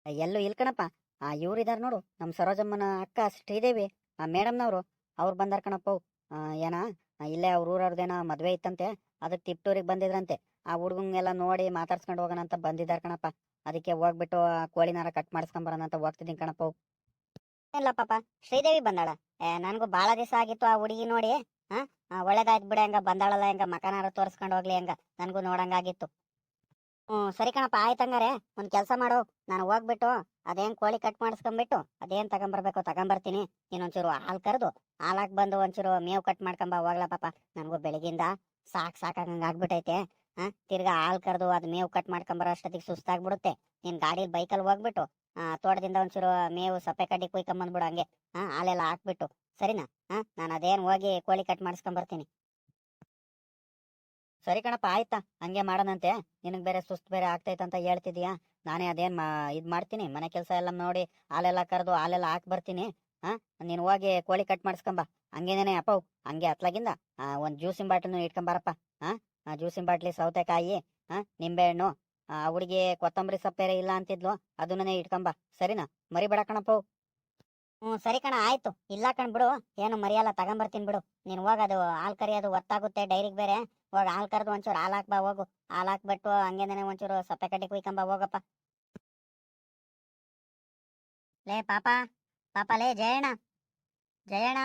ಎಲ್ಲೂ ಇಲ್ ಕಣಪ್ಪ. ಆ ಇದಾರ ನೋಡು. ನಮ್ಮ ಸರೋಜಮ್ಮನ ಅಕ್ಕ ಶ್ರೀದೇವಿ, ಆ ಮೇಡಮ್ನವರು. ಅವ್ರು ಬಂದಾರ ಕಣಪ್ಪ ಏನ? ಇಲ್ಲೇ ಅವ್ರ ಊರವ್ರದೇನ ಮದ್ವೆ ಇತ್ತಂತೆ. ಅದಕ್ಕೆ ತಿಪ್ಟೂರಿಗೆ ಬಂದಿದ್ರಂತೆ. ಆ ಹುಡುಗಂಗೆಲ್ಲ ನೋಡಿ ಮಾತಾಡ್ಸ್ಕೊಂಡು ಹೋಗೋಣ ಅಂತ ಬಂದಿದ್ದಾರೆ ಕಣಪ್ಪ. ಅದಕ್ಕೆ ಹೋಗ್ಬಿಟ್ಟು ಆ ಕೋಳಿನಾರ ಕಟ್ ಮಾಡಿಸ್ಕೊಂಬರೋಣ ಅಂತ ಹೋಗ್ತಿದ್ದೀನಿ ಕಣಪ್ಪ. ಇಲ್ಲ ಪಾಪ, ಶ್ರೀದೇವಿ ಬಂದಾಳ. ಏ, ನನಗೂ ಭಾಳ ದಿವಸ ಆಗಿತ್ತು ಆ ಹುಡುಗಿ ನೋಡಿ. ಹಾ ಒಳ್ಳೇದಾಯ್ತು ಬಿಡ ಹೆಂಗ, ಬಂದಾಳಲ್ಲ ಹೆಂಗ, ಮಕನಾರ ತೋರಿಸ್ಕೊಂಡು ಹೋಗ್ಲಿ ಹೆಂಗ, ನನಗೂ ನೋಡಂಗಾಗಿತ್ತು. ಹ್ಞೂ ಸರಿ ಕಣಪ್ಪ, ಆಯ್ತು ಹಂಗಾರೆ. ಒಂದು ಕೆಲಸ ಮಾಡು. ನಾನು ಹೋಗ್ಬಿಟ್ಟು ಅದೇನ್ ಕೋಳಿ ಕಟ್ ಮಾಡಿಸ್ಕೊಂಬಿಟ್ಟು ಅದೇನ್ ತಗೊಂಬರ್ಬೇಕು ತಗೊಂಬರ್ತೀನಿ. ಇನ್ನೊಂಚೂರು ಹಾಲು ಕರೆದು ಹಾಲಾಕ್ ಬಂದು ಒಂಚೂರು ಮೇವು ಕಟ್ ಮಾಡ್ಕೊಂಬ ಹೋಗ್ಲಾ ಪಾಪ. ನನಗೂ ಬೆಳಗಿಂದ ಸಾಕ್ ಸಾಕಾಗಂಗ ಆಗ್ಬಿಟ್ಟೈತೆ. ಹಾ, ತಿರ್ಗಾ ಹಾಲ್ ಕರೆದು ಅದ್ ಮೇವು ಕಟ್ ಮಾಡ್ಕೊಂಬರೋ ಅಷ್ಟೊತ್ತಿಗೆ ಸುಸ್ತಾಗ್ಬಿಡುತ್ತೆ. ನೀನ್ ಗಾಡಿಲಿ ಬೈಕಲ್ಲಿ ಹೋಗ್ಬಿಟ್ಟು ತೋಟದಿಂದ ಒಂಚೂರು ಮೇವು ಸಪ್ಪೆ ಕಡ್ಡಿ ಕುಯ್ಕೊಂಬಂದ್ಬಿಡು ಹಂಗೆ. ಹಾ, ಹಾಲೆಲ್ಲ ಹಾಕ್ಬಿಟ್ಟು. ಸರಿನಾ? ಹಾ, ನಾನು ಅದೇನ್ ಹೋಗಿ ಕೋಳಿ ಕಟ್ ಮಾಡಿಸ್ಕೊಂಬರ್ತೀನಿ. ಸರಿ ಕಣಪ್ಪ, ಆಯ್ತಾ. ಹಂಗೆ ಮಾಡೋಣಂತೆ. ನಿನಗೆ ಬೇರೆ ಸುಸ್ತು ಬೇರೆ ಆಗ್ತೈತೆ ಅಂತ ಹೇಳ್ತಿದ್ಯಾ? ನಾನೇ ಅದೇನ್ ಇದ್ ಮಾಡ್ತೀನಿ. ಮನೆ ಕೆಲಸ ಎಲ್ಲ ನೋಡಿ ಹಾಲೆಲ್ಲ ಕರೆದು ಹಾಲೆಲ್ಲ ಹಾಕ್ ಬರ್ತೀನಿ ಹಾ, ನೀನು ಹೋಗಿ ಕೋಳಿ ಕಟ್ ಮಾಡಿಸ್ಕೊಂಬ. ಹಂಗೇನೇನೆ ಅಪ್ಪ ಹಂಗೆ ಹತ್ಲಾಗಿಂದ ಒಂದ್ ಜ್ಯೂಸಿನ ಬಾಟ್ಲನ್ನು ಇಟ್ಕೊಂಬಾರಪ್ಪ ಆ ಜ್ಯೂಸಿನ ಬಾಟ್ಲಿ ಸೌತೆಕಾಯಿ ಹಾ ನಿಂಬೆಹಣ್ಣು, ಆ, ಹುಡುಗಿ ಕೊತ್ತಂಬರಿ ಸಪ್ಪೇರೆ ಇಲ್ಲ ಅಂತಿದ್ಲು ಅದನ್ನೇ ಇಟ್ಕೊಂಬ ಸರಿನಾ? ಮರಿಬೇಡ ಕಣಪ್ಪ ಹ್ಞೂ ಸರಿ ಕಣ, ಆಯ್ತು. ಇಲ್ಲ ಕಣ್ ಬಿಡು. ಏನು ಮರಿಯಲ್ಲ, ತಗೊಂಬರ್ತೀನಿ ಬಿಡು. ನೀನು ಹೋಗ, ಅದು ಹಾಲ್ ಕರಿಯೋದು ಒತ್ತಾಗುತ್ತೆ ಡೈರಿಗೆ ಬೇರೆ. ಹೋಗ, ಹಾಲ್ ಕರೆದು ಒಂಚೂರು ಹಾಲ್ ಹಾಕ್ಬಾ, ಹೋಗು. ಹಾಲ್ ಹಾಕ್ಬಿಟ್ಟು ಹಂಗೇನೇ ಒಂಚೂರು ಸಪ್ಪೆ ಕಡ್ಡಿ ಕುಯ್ಕೊಂಬ ಹೋಗಪ್ಪ. ಲೇ, ಪಾಪ. ಪಾಪ, ಲೇ, ಜಯಣ್ಣ. ಜಯಣ್ಣ.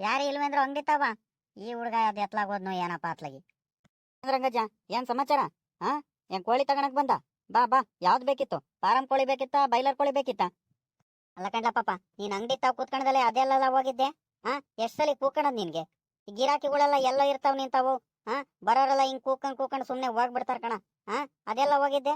ಯಾರು ಇಲ್ವೇ ಅಂದ್ರೆ ಹಂಗಿತ್ತಾವ ಈ ಹುಡುಗ ಅದ್ ಎತ್ಲಾಗೋದ್ನು ಏನಪ್ಪ ಅತ್ಲಾಗಿ. ರಂಗಜ್ಜ ಏನ್ ಸಮಾಚಾರ? ಹಾ ಏನ್ ಕೋಳಿ ತಗೊಳಕ್ ಬಂದ? ಬಾ ಬಾ. ಯಾವ್ದು ಬೇಕಿತ್ತು? ಫಾರಂ ಕೋಳಿ ಬೇಕಿತ್ತ? ಬೈಲರ್ ಕೋಳಿ ಬೇಕಿತ್ತ? ಅಲ್ಲ ಕಂಡ್ಲ ಪಾಪ ನೀನ್ ಅಂಗಡಿ ತಾವ್ ಕೂತ್ಕೊಂಡದಲ್ಲೇ ಅದೆಲ್ಲ ಹೋಗಿದ್ದೆ. ಹಾ ಎಷ್ಟ್ ಸಲ ಕೂಕಣದ್ ನಿನ್ಗೆ? ಗಿರಾಕಿಗಳೆಲ್ಲ ಎಲ್ಲ ಇರ್ತಾವ್ ನಿಂತಾವು. ಹಾ ಬರೋರೆಲ್ಲ ಹಿಂಗ್ ಕೂಕಂಡ್ ಕೂಕಂಡ್ ಸುಮ್ನೆ ಹೋಗ್ಬಿಡ್ತಾರ ಕಣ. ಹಾ ಅದೆಲ್ಲ ಹೋಗಿದ್ದೆ?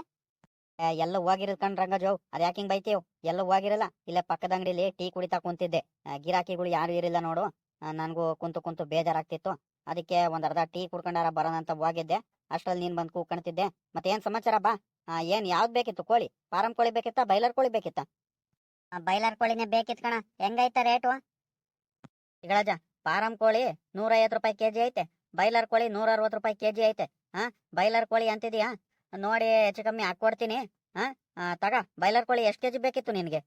ಎಲ್ಲ ಹೋಗಿರೋದ್ ಕಣ್ ರಂಗಜೋ ಅದ್ ಯಾಕೆ ಹಿಂಗ್ ಬೈತೀವ್ ಎಲ್ಲ ಹೋಗಿರಲ್ಲ. ಇಲ್ಲ ಪಕ್ಕದ ಅಂಗಡಿಲಿ ಟೀ ಕುಡಿತಾ ಕುಂತಿದ್ದೆ. ಗಿರಾಕಿಗಳು ಯಾರು ಇರಿಲ್ಲ ನೋಡು. ನನ್ಗೂ ಕುಂತು ಕುಂತು ಬೇಜಾರಾಗ್ತಿತ್ತು. ಅದಕ್ಕೆ ಒಂದು ಅರ್ಧ ಟೀ ಕುಡ್ಕೊಂಡಾರ ಬರೋಣ ಅಂತ ಹೋಗಿದ್ದೆ. ಅಷ್ಟ್ರಲ್ಲಿ ನೀನು ಬಂದು ಕೂಕೊಂಡ್ತಿದ್ದೆ ಮತ್ತೆ ಏನು ಸಮಾಚಾರ ಬಾ? ಏನು ಯಾವ್ದು ಬೇಕಿತ್ತು ಕೋಳಿ? ಫಾರಂ ಕೋಳಿ ಬೇಕಿತ್ತ ಬೈಲರ್ ಕೋಳಿ ಬೇಕಿತ್ತ? ಬೈಲರ್ ಕೋಳಿನೇ ಬೇಕಿತ್ತು ಕಣ. ಹೆಂಗೈತ ರೇಟು? ಇಗಳಜ ಫಾರಂ ಕೋಳಿ ನೂರ ಐವತ್ತು ರೂಪಾಯಿ ಕೆಜಿ ಐತೆ. ಬೈಲರ್ ಕೋಳಿ ನೂರ ಅರವತ್ತು ರೂಪಾಯಿ ಕೆಜಿ ಐತೆ. ಹಾ ಬೈಲರ್ ಕೋಳಿ ಅಂತಿದ್ಯಾ? ನೋಡಿ ಹೆಚ್ಚು ಕಮ್ಮಿ ಹಾಕ್ಕೊಡ್ತೀನಿ. ಹಾ ಆ, ತಗ ಬೈಲರ್ ಕೋಳಿ ಎಷ್ಟು ಕೆಜಿ ಬೇಕಿತ್ತು ನಿನ್ಗೆ?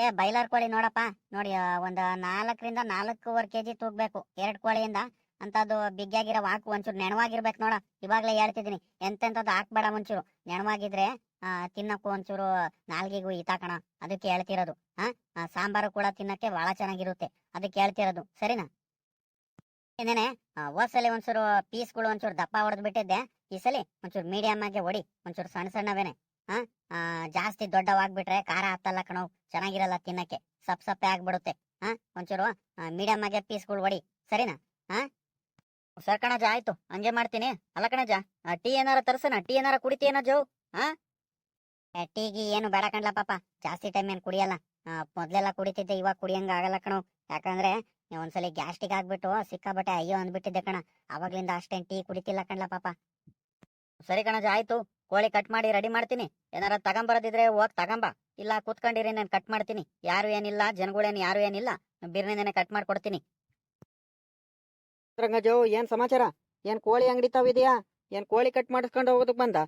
ಏ, ಬೈಲರ್ ಕೋಳಿ ನೋಡಪ್ಪ. ನೋಡಿ ಒಂದು ನಾಲ್ಕರಿಂದ ನಾಲ್ಕೂವರೆ ಕೆಜಿ ತೂಗ್ಬೇಕು. ಎರಡ್ ಕೋಳಿಯಿಂದ ಅಂತದ್ದು ಬಿಗ್ಗಾಗಿರೋ ಹಾಕು ಒಂಚೂರು ನೆಣವಾಗಿರ್ಬೇಕು ನೋಡ. ಇವಾಗ್ಲೇ ಹೇಳ್ತಿದ್ದೀನಿ ಎಂತೆಂತದ್ದು ಹಾಕ್ಬೇಡ ಒಂಚೂರು. ನೆಣವಾಗಿದ್ರೆ ತಿನ್ನಕ್ಕೂ ಒಂಚೂರು ನಾಲ್ಗಿಗೂ ಈತಾಕಣ ಅದಕ್ಕೆ ಹೇಳ್ತಿರೋದು ಹಾ ಸಾಂಬಾರು ಕೂಡ ತಿನ್ನಕ್ಕೆ ಬಹಳ ಚೆನ್ನಾಗಿರುತ್ತೆ. ಅದಕ್ಕೆ ಹೇಳ್ತಿರೋದು, ಸರಿನಾ? ಇನ್ನೇನೆ ಹೋದ್ಸಲಿ ಒಂಚೂರು ಪೀಸ್ಗಳು ಒಂಚೂರು ದಪ್ಪ ಹೊಡೆದ್ ಬಿಟ್ಟಿದ್ದೆ ಈ ಸಲ ಒಂಚೂರು ಮೀಡಿಯಂ ಆಗಿ ಹೊಡಿ ಒಂಚೂರು ಸಣ್ಣ ಸಣ್ಣವೇನೆ ಹಾ ಜಾಸ್ತಿ ದೊಡ್ಡವಾಗ್ಬಿಟ್ರೆ ಖಾರ ಹತ್ತಲ್ಲ ಕಣೋ. ಚೆನ್ನಾಗಿರಲ್ಲ ತಿನ್ನಕ್ಕೆ. ಸಪ್ ಸಪ್ಪೆ ಆಗ್ಬಿಡುತ್ತೆ. ಹಾ, ಒಂಚೂರು ಮೀಡಿಯಂ ಆಗಿ ಪೀಸ್ಗಳು ಹೊಡಿ ಸರಿನಾ? ಹಾ? ಸರ್ ಕಣಜ, ಆಯ್ತು. ಹಂಗೆ ಮಾಡ್ತೀನಿ. ಅಲ್ಲ ಕಣಜ ಟೀ ಏನಾರ ತರ್ಸನ ಟೀ ಏನಾರ ಕುಡಿತೀಯನ ಜೋ? ಹಾ? ಟೀಗಿ ಏನು ಬೇಡ ಕಣ್ಲ ಪಾಪ. ಜಾಸ್ತಿ ಟೈಮ್ ಏನು ಕುಡಿಯಲ್ಲ. ಮೊದ್ಲೆಲ್ಲ ಕುಡಿತಿದ್ದೆ, ಇವಾಗ ಕುಡಿಯಂಗ ಆಗಲ್ಲ ಕಣೋ. ಯಾಕಂದ್ರೆ, ಒಂದ್ಸಲ ಗ್ಯಾಸ್ಟಿಕ್ ಆಗ್ಬಿಟ್ಟು ಸಿಕ್ಕಾಬಟ್ಟೆ ಅಯ್ಯೋ ಅಂದ್ಬಿಟ್ಟಿದ್ದೆ ಕಣ. ಅವಾಗ್ಲಿಂದ ಅಷ್ಟೇನ್ ಟೀ ಕುಡಿತಿಲ್ಲ ಕಣ್ಲ ಪಾಪ. ಸರಿ ಕಣಜ, ಆಯ್ತು. ಕೋಳಿ ಕಟ್ ಮಾಡಿ ರೆಡಿ ಮಾಡ್ತೀನಿ. ಏನಾರ ತಗೊಂಬರೋದಿದ್ರೆ ಹೋಗಿ ತಗೊಂಬ. ಇಲ್ಲ ಕೂತ್ಕೊಂಡಿರಿ ನಾನು ಕಟ್ ಮಾಡ್ತೀನಿ. ಯಾರು ಏನಿಲ್ಲ ಜನಗಳೇನು ಯಾರು ಏನಿಲ್ಲ ಬಿರ್ನಿಂದನೇ ಕಟ್ ಮಾಡ್ಕೊಡ್ತೀನಿ. ರಂಗಜೋ ಏನ್ ಸಮಾಚಾರ? ಏನ್ ಕೋಳಿ ಅಂಗಡಿ ತಾವಿದ್ಯಾ ಏನ್ ಕೋಳಿ ಕಟ್ ಮಾಡಿಸ್ಕೊಂಡು ಹೋಗೋದಕ್ ಬಂದ?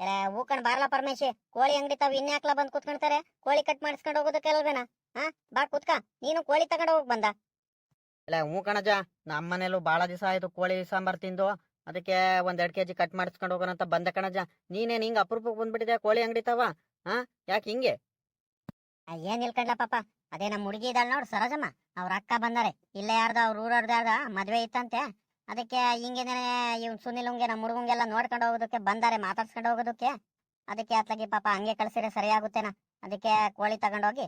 ಏ ಹೂಕಂಡ್ ಬಾರ್ಲ ಪರಮೇಶಿ. ಕೋಳಿ ಅಂಗಡಿ ತಾವ್ ಇನ್ಯಾಕ್ಲ ಬಂದ್ ಕುತ್ಕೊಂಡ್ತಾರೆ. ಕೋಳಿ ಕಟ್ ಮಾಡಿಸ್ಕೊಂಡು ಹೋಗೋದಕ್ಕೆಲ್ವೇನ ಹಾ ಬಾ ಕುತ್ಕ. ನೀನು ಕೋಳಿ ತಗೊಂಡ್ ಹೋಗ್ ಬಂದ. ಇಲ್ಲ ಹೂ ಕಣಜ ನಮ್ಮ ಮನೇಲೂ ಭಾಳ ದಿವಸ ಆಯ್ತು ಕೋಳಿ ಸಾಂಬಾರ್ ತಿಂದು. ಅದಕ್ಕೆ ಒಂದ್ ಎರಡ್ ಕೆಜಿ ಕಟ್ ಮಾಡಿಸ್ಕೊಂಡು ಹೋಗೋಣ ಅಂತ ಬಂದ ಕಣಜ. ನೀನೇನ್ ಹಿಂಗ ಅಪರೂಪಕ್ಕೆ ಬಂದ್ಬಿಟ್ಟಿದೆ ಕೋಳಿ ಅಂಗಡಿ ತವ ಹಾ ಯಾಕೆ ಹಿಂಗೆ? ಏನ್ ಇಲ್ಕಂಡ್ಲ ಪಾಪ? ಅದೇ ನಮ್ ಹುಡುಗಿ ಇದ್ದಾಳ ನೋಡ್ ಸರೋಜಮ್ಮ. ಅವ್ರ ಅಕ್ಕ ಬಂದಾರೆ. ಇಲ್ಲ ಯಾರ್ದ ಅವ್ರ ಊರವ್ರದ ಯಾರ್ದ ಮದ್ವೆ ಇತ್ತಂತೆ. ಅದಕ್ಕೆ ಹಿಂಗೇನೆ ಇವ್ನ್ ಸುನಿಲುಂಗೆ ನಮ್ಮ ಹುಡುಗಂಗೆಲ್ಲ ನೋಡ್ಕೊಂಡು ಹೋಗೋದಕ್ಕೆ ಬಂದಾರೆ, ಮಾತಾಡ್ಸ್ಕೊಂಡು ಹೋಗೋದಕ್ಕೆ. ಅದಕ್ಕೆ ಅತ್ಲಾಗಿ ಪಾಪ ಹಂಗೆ ಕಳ್ಸಿದ್ರೆ ಸರಿಯಾಗುತ್ತೇನ ಅದಕ್ಕೆ ಕೋಳಿ ತಗೊಂಡೋಗಿ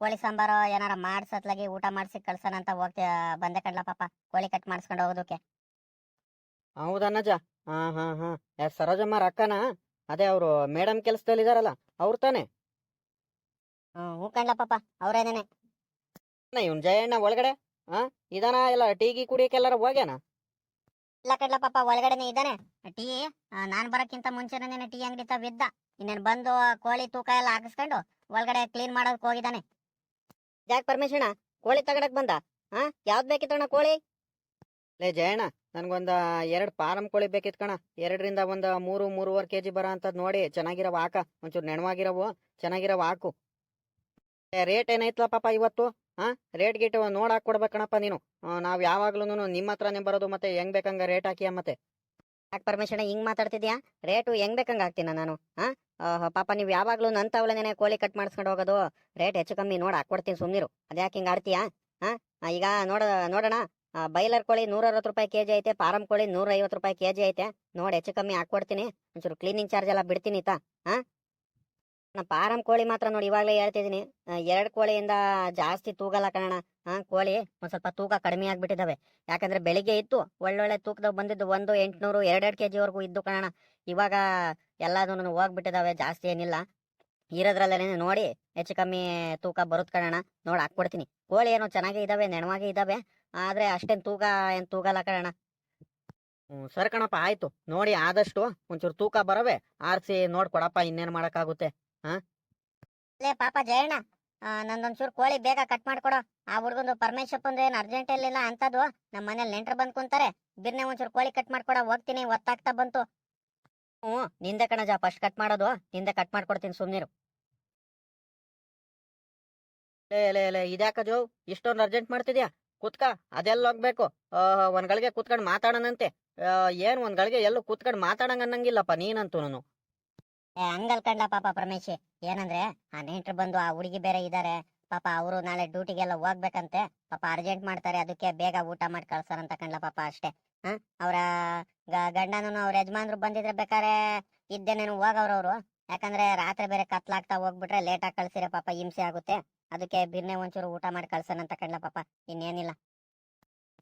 ಕೋಳಿ ಸಾಂಬಾರು ಏನಾರ ಮಾಡ್ಸತ್ಲಾಗಿ ಊಟ ಮಾಡ್ಸಿ ಕಳ್ಸೋಣ ಅಂತ ಹೋಗ್ತಾ, ಬಂದೆ ಕಡ್ಲ ಪಾಪ. ಕೋಳಿ ಕಟ್ ಮಾಡಿಸ್ಕೊಂಡು ಹೋಗೋದಕ್ಕೆ. ಹೌದನ್ನಜ ಹಾ ಹಾ ಹಾ. ಯಾರು ಸರೋಜಮ್ಮ ಅಕ್ಕನ? ಅದೇ ಅವರು ಮೇಡಮ್ ಕೆಲಸದಲ್ಲಿ ಇದಾರಲ್ಲ ಅವ್ರು ತಾನೆ? ಹ್ಞೂ ಕಂಡ ಪಾಪ ಅವ್ರೇನೇನೆ ಇವನ್ ಜಯಣ್ಣ ಒಳಗಡೆ? ಹಾ ಇದಾನ? ಎಲ್ಲ ಟೀಗಿ ಕುಡಿಯಕ್ಕೆಲ್ಲಾರ ಹೋಗ್ಯಾನ? ಇಲ್ಲ ಕಡ್ಲ ಪಾಪ ಒಳಗಡೆನೆ ಇದ್ದಾನೆ. ಟೀ ನಾನು ಬರಕ್ಕಿಂತ ಮುಂಚೆನೆ ಟೀ ಅಂಗಡಿ ಬಿದ್ದ. ಇನ್ನೇನ್ ಬಂದು ಕೋಳಿ ತೂಕ ಎಲ್ಲ ಹಾಕಿಸ್ಕೊಂಡು ಒಳಗಡೆ ಕ್ಲೀನ್ ಮಾಡೋದಕ್ಕೆ ಹೋಗಿದ್ದಾನೆ. ಯಾಕೆ ಪರಮೇಶಣ್ಣ ಕೋಳಿ ತಗಡಕ್ ಬಂದ? ಹಾ ಯಾವ್ದ್ ಬೇಕಿತ್ತಣ್ಣ ಕೋಳಿ? ಲೇ ಜಯಣ್ಣ, ನನ್ಗೊಂದ ಎರಡು ಫಾರಂ ಕೋಳಿ ಬೇಕಿತ್ತು ಕಣ. ಎರಡರಿಂದ ಒಂದು ಮೂರು, ಮೂರುವರೆ ಕೆಜಿ ಬರೋ ಅಂಥದ್ದು ನೋಡಿ ಚೆನ್ನಾಗಿರೋ ಹಾಕ ಒಂಚೂರು ನೆಣವಾಗಿರವು ಚೆನ್ನಾಗಿರೋ ಹಾಕು ರೇಟ್ ಏನೈತಲ್ಲ ಪಾಪ ಇವತ್ತು? ಹಾಂ ರೇಟ್ ಗೀಟ್ ನೋಡಿ ಹಾಕಿ ಕಣಪ್ಪ ನೀನು. ನಾವು ಯಾವಾಗ್ಲೂ ನಿಮ್ಮ ಹತ್ರನೇ ಬರೋದು ಮತ್ತೆ ಹೆಂಗ್ ಬೇಕಂಗ ರೇಟ್ ಹಾಕಿಯ ಮತ್ತೆ? ಯಾಕೆ ಪರಮೇಶ್ವರ, ಹಿಂಗ್ ಮಾತಾಡ್ತಿದ್ಯಾ? ರೇಟು ಹೆಂಗ್ ಬೇಕಂಗೆ ಹಾಕ್ತೀನ ನಾನು ಹಾಂ ಪಾಪ ನೀವು ಯಾವಾಗ್ಲೂ ನನ್ನ ತವಳನೇನೆ ಕೋಳಿ ಕಟ್ ಮಾಡಿಸ್ಕೊಂಡು ಹೋಗೋದು. ರೇಟ್ ಹೆಚ್ಚು ಕಮ್ಮಿ ನೋಡಿ ಹಾಕ್ಕೊಡ್ತೀನಿ ಸುಮ್ಮನಿರು ಅದ್ಯಾಕೆ ಹಿಂಗೆ ಆಡ್ತೀಯಾ? ಹಾಂ ಈಗ ನೋಡ, ನೋಡೋಣ. ಬೈಲರ್ ಕೋಳಿ ನೂರ ಅರವತ್ತು ರೂಪಾಯಿ ಕೆಜಿ ಐತೆ ಫಾರಂ ಕೋಳಿ ನೂರ ಐವತ್ತು ರೂಪಾಯಿ ಕೆಜಿ ಐತೆ. ನೋಡಿ ಹೆಚ್ಚು ಕಮ್ಮಿ ಹಾಕೊಡ್ತೀನಿ ಒಂಚೂರು ಕ್ಲೀನಿಂಗ್ ಚಾರ್ಜ್ ಎಲ್ಲ ಬಿಡ್ತೀನಿ ತಾ ಹಾ ನಾ ಫಾರಂ ಕೋಳಿ ಮಾತ್ರ ನೋಡಿ ಇವಾಗಲೇ ಹೇಳ್ತಿದ್ದೀನಿ. ಎರಡು ಕೋಳಿಯಿಂದ ಜಾಸ್ತಿ ತೂಗಲ್ಲ ಕಣಣ ಹಾ ಕೋಳಿ ಒಂದು ಸ್ವಲ್ಪ ತೂಕ ಕಡಿಮೆ ಆಗಿಬಿಟ್ಟಿದ್ದಾವೆ ಯಾಕಂದ್ರೆ ಬೆಳಿಗ್ಗೆ ಇತ್ತು, ಒಳ್ಳೊಳ್ಳೆ ತೂಕದಾಗ ಬಂದಿದ್ದು ಒಂದು ಎಂಟುನೂರು, ಎರಡೆರಡು ಕೆ ಜಿವರೆಗೂ ಇದ್ದು ಕಣ ಇವಾಗ ಎಲ್ಲದೂ ಹೋಗ್ಬಿಟ್ಟಿದ್ದಾವೆ ಜಾಸ್ತಿ ಏನಿಲ್ಲ. ಇರೋದ್ರಲ್ಲೇ ನೋಡಿ ಹೆಚ್ಚು ಕಮ್ಮಿ ತೂಕ ಬರುತ್ತೆ ಕಣಣ ನೋಡಿ ಹಾಕ್ಕೊಡ್ತೀನಿ. ಕೋಳಿ ಏನೋ ಚೆನ್ನಾಗೇ ಇದ್ದಾವೆ ನೆಣವಾಗೇ ಇದಾವೆ. ಆದ್ರೆ ಅಷ್ಟೇನ್ ತೂಕ ಏನ್ ತೂಗಲ್ಲ ಕಣ ಸರಿ ಕಣಪ್ಪ, ಆಯ್ತು. ನೋಡಿ ಆದಷ್ಟು ಒಂಚೂರು ತೂಕ ಬರವೆ. ನೋಡ್ ಕೊಡಪ್ಪ, ಇನ್ನೇನ್ ಮಾಡಕ್ಕಾಗುತ್ತೆ ಲೇ ಪಾಪ ಜಯಣ್ಣ ನಂದೊಂಚೂರು ಕೋಳಿ ಬೇಗ ಕಟ್ ಮಾಡ್ಕೊಡ. ಆ ಹುಡ್ಗಂದು ಪರಮೇಶಪ್ಪಂದು ಏನ್ ಅರ್ಜೆಂಟ್ ಇಲ್ಲ ಅಂತದು ನಮ್ಮ ಮನೇಲಿ ನೆಂಟ್ರು ಬಂದ್ ಕುಂತಾರೆ. ಬಿರ್ನೆ ಒಂಚೂರು ಕೋಳಿ ಕಟ್ ಮಾಡ್ಕೊಡ, ಹೋಗ್ತೀನಿ, ಒತ್ತಾಗ್ತಾ ಬಂತು. ಹ್ಞೂ, ನಿಂದೆ ಕಣಜ ಫಸ್ಟ್ ಕಟ್ ಮಾಡೋದು, ನಿಂದೆ ಕಟ್ ಮಾಡ್ಕೊಡ್ತೀನಿ ಸುಮ್ನಿರು. ಲೇ ಲೇ ಲೇ, ಇದ್ಯಾಕ ಜೋ, ಇಷ್ಟೊಂದು ಅರ್ಜೆಂಟ್ ಮಾಡ್ತಿದ್ಯಾ? ಕುತ್ಕ, ಅದೆಲ್ಲ ಹೋಗ್ಬೇಕು. ಒಂದ್ ಗಳಿಗೆ ಕುತ್ಕೊಂಡ್ ಮಾತಾಡೋಣಂತೆ ಏನ್ ಒಂದ್ ಗಳಿಗೆ ಎಲ್ಲೂ ಕುತ್ಕೊಂಡ್ ಮಾತಾಡಂಗ ಅನ್ನಂಗಿಲ್ಲಪ್ಪ ನೀನಂತೂ ನಾನು ಹಂಗಲ್ ಕಂಡ ಪಾಪ ಪರಮೇಶಿ. ಏನಂದ್ರೆ, ಆ ನೆಂಟ್ರು ಬಂದು ಆ ಹುಡುಗಿ ಬೇರೆ ಇದಾರೆ. ಪಾಪ ಅವರು ನಾಳೆ ಡ್ಯೂಟಿಗೆಲ್ಲ ಹೋಗ್ಬೇಕಂತೆ. ಪಾಪ ಅರ್ಜೆಂಟ್ ಮಾಡ್ತಾರೆ, ಅದಕ್ಕೆ ಬೇಗ ಊಟ ಮಾಡಿ ಕಳ್ಸಾರಂತ ಕಂಡ್ಲ ಪಾಪ ಅಷ್ಟೇ. ಹ, ಅವರ ಗಂಡನೂ ಅವ್ರ ಯಜಮಾನ್ರು ಬಂದಿದ್ರೆ ಬೇಕಾರೆ ಇದ್ದೇನೇನು ಹೋಗವ್ರವ್ರು. ಯಾಕಂದ್ರೆ ರಾತ್ರಿ ಬೇರೆ ಕತ್ಲಾಗ್ತಾ ಹೋಗ್ಬಿಟ್ರೆ ಲೇಟಾಗಿ ಕಳ್ಸಿರೆ ಪಾಪ ಹಿಂಸೆ ಆಗುತ್ತೆ. ಅದಕ್ಕೆ ಬಿರ್ನೆ ಒಂಚೂರು ಊಟ ಮಾಡಿ ಕಳ್ಸೋಣಂತ ಕಂಡ್ಲ ಪಾಪ, ಇನ್ನೇನಿಲ್ಲ.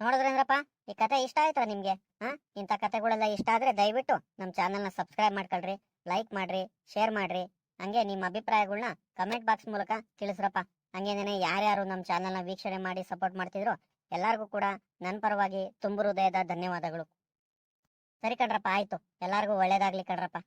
ನೋಡಿದ್ರೇಂದ್ರಪ್ಪ ಈ ಕತೆ ಇಷ್ಟ ಆಯ್ತಾ ನಿಮ್ಗೆ? ಹಾ ಇಂಥ ಕತೆಗಳೆಲ್ಲ ಇಷ್ಟ ಆದ್ರೆ ದಯವಿಟ್ಟು ನಮ್ಮ ಚಾನಲ್ನ ಸಬ್ಸ್ಕ್ರೈಬ್ ಮಾಡ್ಕೊಳ್ರಿ ಲೈಕ್ ಮಾಡ್ರಿ ಶೇರ್ ಮಾಡ್ರಿ. ಹಂಗೆ ನಿಮ್ಮ ಅಭಿಪ್ರಾಯಗಳನ್ನ ಕಮೆಂಟ್ ಬಾಕ್ಸ್ ಮೂಲಕ ತಿಳಿಸ್ರಪ್ಪ. ಹಂಗೇನೇ ಯಾರ್ಯಾರು ನಮ್ಮ ಚಾನಲ್ನ ವೀಕ್ಷಣೆ ಮಾಡಿ ಸಪೋರ್ಟ್ ಮಾಡ್ತಿದ್ರು ಎಲ್ಲರಿಗೂ ಕೂಡ ನನ್ನ ಪರವಾಗಿ ತುಂಬು ಹೃದಯದ ಧನ್ಯವಾದಗಳು. ಸರಿ ಕಣ್ರಪ್ಪ, ಆಯ್ತು. ಎಲ್ಲರಿಗೂ ಒಳ್ಳೇದಾಗ್ಲಿ ಕಣ್ರಪ್ಪ.